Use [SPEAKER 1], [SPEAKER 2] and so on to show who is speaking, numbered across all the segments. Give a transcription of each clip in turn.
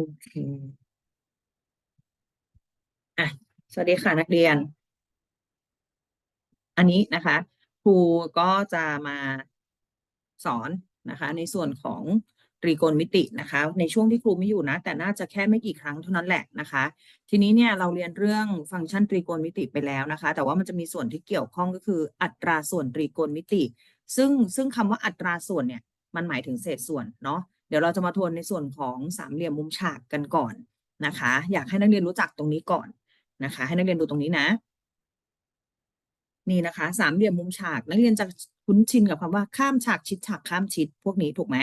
[SPEAKER 1] โอเคอะสวัสดีค่ะนักเรียน อันนี้นะคะ ครูก็จะมาสอนนะคะ ในส่วนของตรีโกณมิตินะคะ ในช่วงที่ครูไม่อยู่นะ แต่น่าจะแค่ไม่กี่ครั้งเท่านั้นแหละนะคะ ทีนี้เนี่ยเราเรียนเรื่องฟังก์ชันตรีโกณมิติไปแล้วนะคะ แต่ว่ามันจะมีส่วนที่เกี่ยวข้องก็คืออัตราส่วนตรีโกณมิติ ซึ่งซึ่งคำว่าอัตราส่วนเนี่ยมันหมายถึงเศษส่วนเนาะ เดี๋ยวเราจะมาทวนในส่วนของสามเหลี่ยมมุมฉากกันก่อนนะคะ อยากให้นักเรียนรู้จักตรงนี้ก่อนนะคะ ให้นักเรียนดูตรงนี้นะ นี่นะคะสามเหลี่ยมมุมฉาก นักเรียนจะคุ้นชินกับคำว่าข้ามฉากชิดฉากข้ามชิดพวกนี้ถูกไหม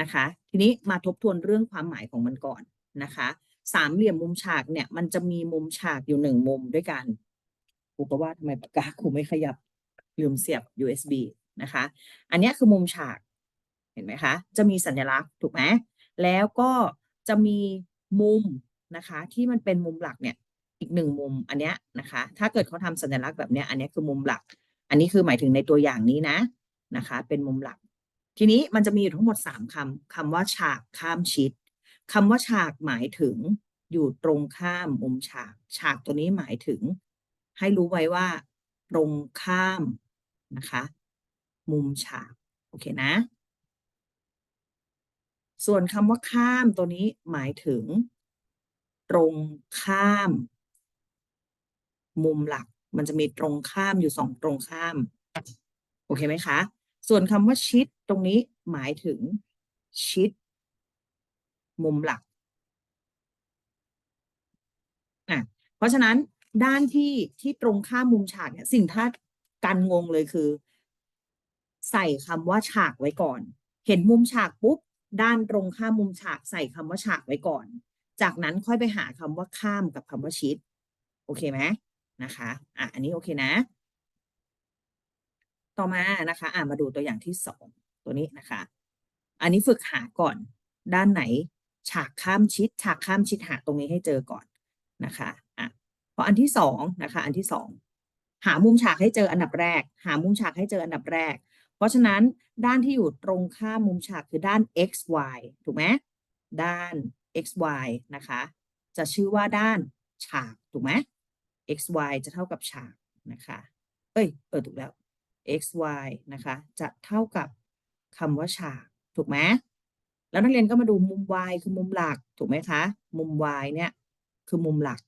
[SPEAKER 1] นะคะ ทีนี้มาทบทวนเรื่องความหมายของมันก่อนนะคะสามเหลี่ยมมุมฉากเนี่ยมันจะมีมุมฉากอยู่หนึ่งมุมด้วยกันครูก็ว่าทำไมปากกาครูไม่ขยับลืมเสียบ USB นะคะ อันนี้คือมุมฉาก เห็นไหมคะ จะมีสัญลักษณ์ถูกไหมแล้วก็จะมีมุมนะคะ ที่มันเป็นมุมหลักเนี่ยอีกหนึ่งมุมอันเนี้ยนะคะ ถ้าเกิดเขาทำสัญลักษณ์แบบเนี้ยอันนี้คือมุมหลัก อันนี้คือหมายถึงในตัวอย่างนี้นะนะคะ เป็นมุมหลัก ทีนี้มันจะมีอยู่ทั้งหมดสามคำคำว่าฉากข้ามชิดคำว่าฉากหมายถึงอยู่ตรงข้ามมุมฉาก ฉากตัวนี้หมายถึง ให้รู้ไว้ว่า ตรงข้ามนะคะ มุมฉาก โอเคนะ ส่วนคำว่าข้ามตัวนี้หมายถึง ตรงข้าม มุมหลัก มันจะมีตรงข้ามอยู่สองตรงข้าม โอเคไหมคะ ส่วนคำว่าชิดตรงนี้หมายถึง ชิด มุมหลักอะเพราะฉะนั้นด้านที่ที่ตรงข้ามมุมฉากเนี่ย สิ่งถ้าการงงเลยคือ ใส่คำว่าฉากไว้ก่อน เห็นมุมฉากปุ๊บ ด้านตรงข้ามมุมฉากใส่คำว่าฉากไว้ก่อน จากนั้นค่อยไปหาคำว่าข้ามกับคำว่าชิด โอเคไหมนะคะ อะ อันนี้โอเคนะ ต่อมานะคะ อ่ามาดูตัวอย่างที่สองตัวนี้นะคะ อันนี้ฝึกหาก่อน ด้านไหน ฉากข้ามชิด ฉากข้ามชิดหาตรงนี้ให้เจอก่อนนะคะ อะพออันที่สองนะคะ อันที่สองหามุมฉากให้เจออันดับแรก หามุมฉากให้เจออันดับแรก ราะฉะนั้นด้านที่อยู่ตรงข้ามมุมฉากคือด้าน x y ถูกไหมด้าน x y นะคะ จะชื่อว่าด้านฉากถูกไหม x y จะเท่ากับฉากนะคะ เอ้ยเออถูกแล้ว x y นะคะ จะเท่ากับคำว่าฉากถูกไหมแล้วนักเรียนก็มาดูมุม y คือมุมหลักถูกไหมคะ มุม y เนี่ยคือมุมหลัก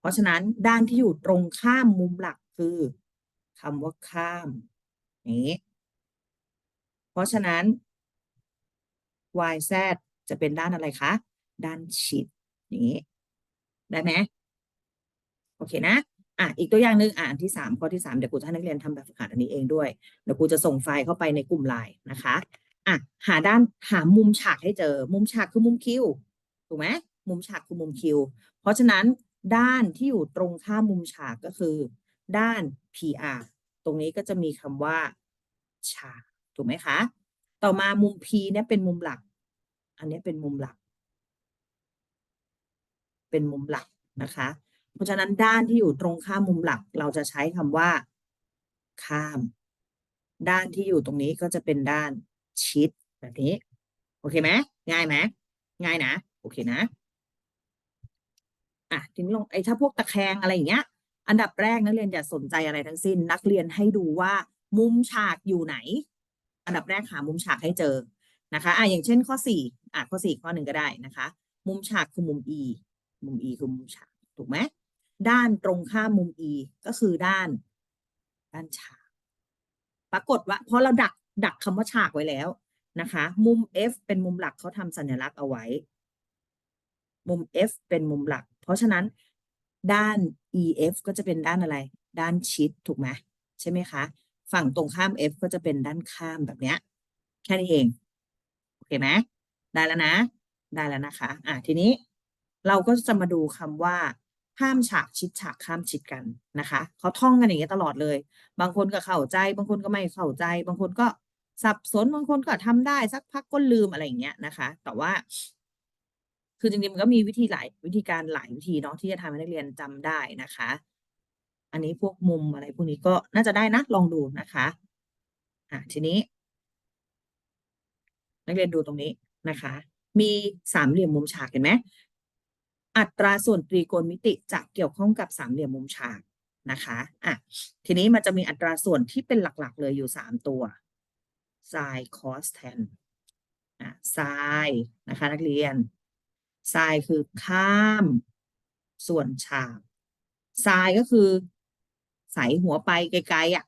[SPEAKER 1] เพราะฉะนั้นด้านที่อยู่ตรงข้ามมุมหลักคือ คำว่าข้ามนี้ เพราะฉะนั้น y z จะเป็นด้านอะไรคะ ด้านชิดนี้ ได้ไหมโอเคนะ อะ อีกตัวอย่างหนึ่งอ่านที่สามข้อที่สามเดี๋ยวครูจะให้นักเรียนทำแบบฝึกหัดอันนี้เองด้วย เดี๋ยวครูจะส่งไฟล์เข้าไปในกลุ่มไลน์นะคะ อะ หาด้านหามุมฉากให้เจอ มุมฉากคือมุมคิว ถูกไหม มุมฉากคือมุมคิว เพราะฉะนั้นด้านที่อยู่ตรงข้ามมุมฉากก็คือ ด้าน PR ตรงนี้ก็จะมีคำว่าฉากถูกไหมคะ ต่อมามุม P เนี่ยเป็นมุมหลัก อันนี้เป็นมุมหลัก เป็นมุมหลักนะคะ เพราะฉะนั้นด้านที่อยู่ตรงข้ามมุมหลัก เราจะใช้คำว่า ข้าม ด้านที่อยู่ตรงนี้ก็จะเป็นด้านชิดแบบนี้ โอเคไหมง่ายไหมง่ายนะ โอเคนะ อะทีนี้ลงไอ้ถ้าพวกตะแคงอะไรอย่างเงี้ย อันดับแรกนักเรียนอย่าสนใจอะไรทั้งสิ้น นักเรียนให้ดูว่ามุมฉากอยู่ไหน อันดับแรกหามุมฉากให้เจอนะคะอะอย่างเช่นข้อสี่อะข้อสี่ข้อหนึ่งก็ได้นะคะ มุมฉากคือมุม e มุม e คือมุมฉากถูกไหมด้านตรงข้ามมุม e ก็คือด้าน ด้านฉาก ปรากฏว่าเพราะเราดักดักคำว่าฉากไว้แล้วนะคะ มุม f เป็นมุมหลักเขาทำสัญลักษณ์เอาไว้ มุม f เป็นมุมหลัก เพราะฉะนั้น ด้าน ef ก็จะเป็นด้านอะไร ด้านชิดถูกไหมใช่ไหมคะ ฝั่งตรงข้าม f ก็จะเป็นด้านข้ามแบบเนี้ยแค่นี้เอง โอเคไหมได้แล้วนะ ได้แล้วนะคะ อะทีนี้เราก็จะมาดูคำว่าข้ามฉากชิดฉากข้ามชิดกันนะคะเขาท่องกันอย่างเงี้ยตลอดเลย บางคนก็เข้าใจ บางคนก็ไม่เข้าใจ บางคนก็สับสนบางคนก็ทำได้สักพักก็ลืมอะไรอย่างเงี้ยนะคะ แต่ว่า คือจริง ๆ มันก็มีวิธีหลายวิธีการหลายวิธีเนาะที่จะทำให้นักเรียนจำได้นะคะ อันนี้พวกมุมอะไรพวกนี้ก็น่าจะได้นะลองดูนะคะอะทีนี้ นักเรียนดูตรงนี้นะคะ มีสามเหลี่ยมมุมฉากเห็นไหมอัตราส่วนตรีโกณมิติจะเกี่ยวข้องกับสามเหลี่ยมมุมฉากนะคะอะทีนี้มันจะมีอัตราส่วนที่เป็นหลักๆ เลยอยู่สามตัว sin cos tan อะ sin นะคะนักเรียน sin คือข้าม ส่วนฉาก sin ก็คือ ใส่หัวไปไกลๆอะ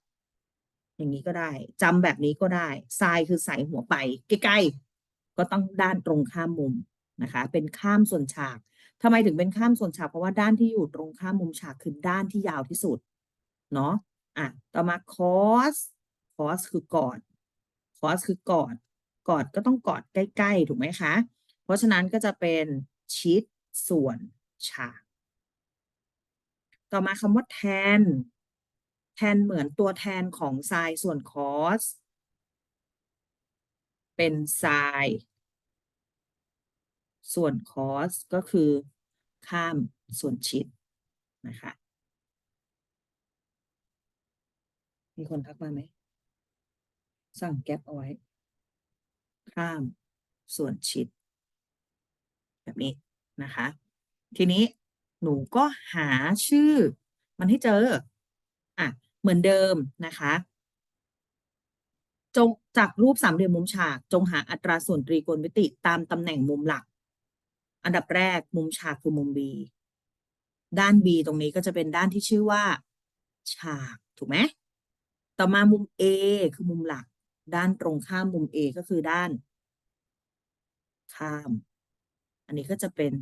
[SPEAKER 1] อย่างนี้ก็ได้จำแบบนี้ก็ได้ sin คือใส่หัวไปใกลๆก็ต้องด้านตรงข้ามมุมนะคะ เป็นข้ามส่วนฉากทำไมถึงเป็นข้ามส่วนฉากเพราะว่าด้านที่อยู่ตรงข้ามมุมฉากคือด้านที่ยาวที่สุดเนาะอะต่อมา cos cos คือกอด cos คือกอดกอดก็ต้องกอดใกล้ๆ ถูกไหมคะ เพราะฉะนั้นก็จะเป็นชิดส่วนฉาก ต่อมาคำว่า tan tan เหมือนตัวแทนของ sin ส่วน cos เป็น sin ส่วน cos ก็คือข้ามส่วนชิดนะคะ มีคนทักมาไหม สั่งแก๊ปเอาไว้ ข้ามส่วนชิด แบบนี้นะคะ ทีนี้หนูก็หาชื่อ มันให้เจออะเหมือนเดิมนะคะ จงจากรูปสามเหลี่ยมมุมฉาก จงหาอัตราส่วนตรีโกณมิติตามตำแหน่งมุมหลัก อันดับแรกมุมฉากคือมุม B ด้าน B ตรงนี้ก็จะเป็นด้านที่ชื่อว่า ฉากถูกไหมต่อมามุม A คือมุมหลัก ด้านตรงข้ามมุม A ก็คือด้าน ข้าม อันนี้ก็จะเป็น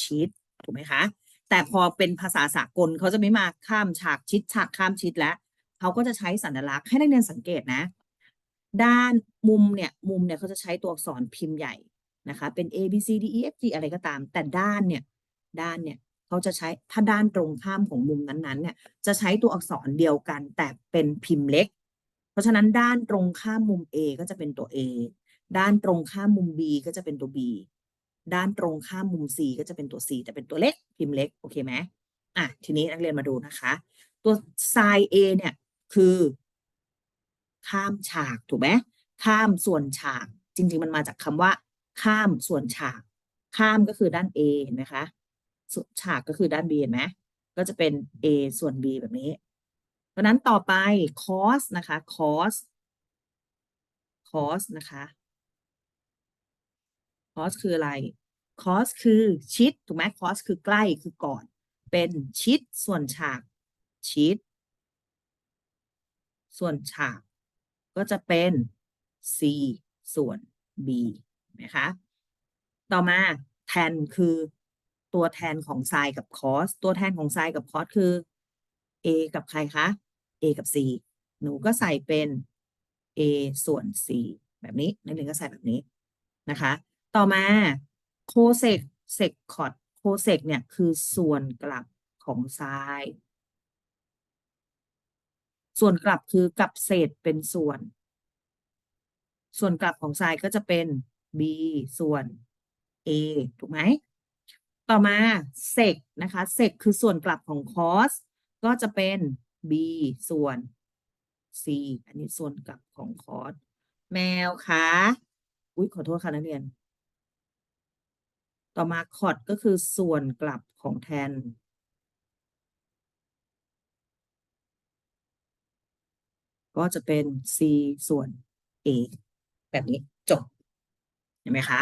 [SPEAKER 1] ชิดถูกไหมคะ แต่พอเป็นภาษาสากลเขาจะไม่มาข้ามฉากชิดฉากข้ามชิดแล้วเขาก็จะใช้สัญลักษณ์ให้นักเรียนสังเกตนะ ด้านมุมเนี่ยมุมเนี่ยเขาจะใช้ตัวอักษรพิมพ์ใหญ่นะคะ เป็น A B C D E F G อะไรก็ตาม แต่ด้านเนี่ยด้านเนี่ยเขาจะใช้ถ้าด้านตรงข้ามของมุมนั้นๆเนี่ยจะใช้ตัวอักษรเดียวกัน แต่เป็นพิมพ์เล็ก เพราะฉะนั้นด้านตรงข้ามมุม A ก็จะเป็นตัว A ด้านตรงข้ามมุม B ก็จะเป็นตัว B ด้านตรงข้ามมุม C ก็จะเป็นตัว C แต่เป็นตัวเล็กพิมพ์เล็กโอเคไหมอะทีนี้นักเรียนมาดูนะคะ ตัว sin A เนี่ยคือ ข้ามฉากถูกไหมข้ามส่วนฉาก จริง ๆ มันมาจากคำว่า ข้ามส่วนฉาก ข้ามก็คือด้าน A เห็นไหมคะส่วนฉากก็คือด้าน B เห็นไหมก็จะเป็น A ส่วน B แบบนี้ เพราะนั้นต่อไป cos นะคะ cos cos นะคะ cos คืออะไร cos คือชิดถูกไหม cos คือใกล้คือก่อน เป็นชิดส่วนฉากชิด ส่วนฉาก ก็จะเป็น c ส่วน b นะคะ ต่อมา tan คือตัวแทนของ sin กับ cos ตัวแทนของ sin กับ cos คือ a กับใครคะ a กับ c หนูก็ใส่เป็น a ส่วน c แบบนี้นักเรียนก็ใส่แบบนี้นะคะ ต่อมา cosec secant cosec เนี่ยคือส่วนกลับของ sin ส่วนกลับคือกลับเศษเป็นส่วน ส่วนกลับของ sin ก็จะเป็น b ส่วน a ถูกไหม ต่อมา sec นะคะ sec คือส่วนกลับของ cos ก็จะเป็น b ส่วน c อันนี้ส่วนกลับของ cos แมวคะ อุ๊ย ขอโทษค่ะนักเรียน ต่อมา cot ก็คือส่วนกลับของ tan ก็จะเป็น c ส่วน a แบบนี้จบ เห็นไหมคะ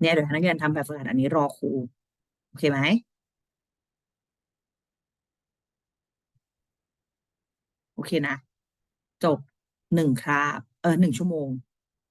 [SPEAKER 1] เนี่ยเดี๋ยวนักเรียนทำแบบฝึกหัดอันนี้รอครู โอเคไหมโอเคนะ จบหนึ่งคราบเออหนึ่งชั่วโมง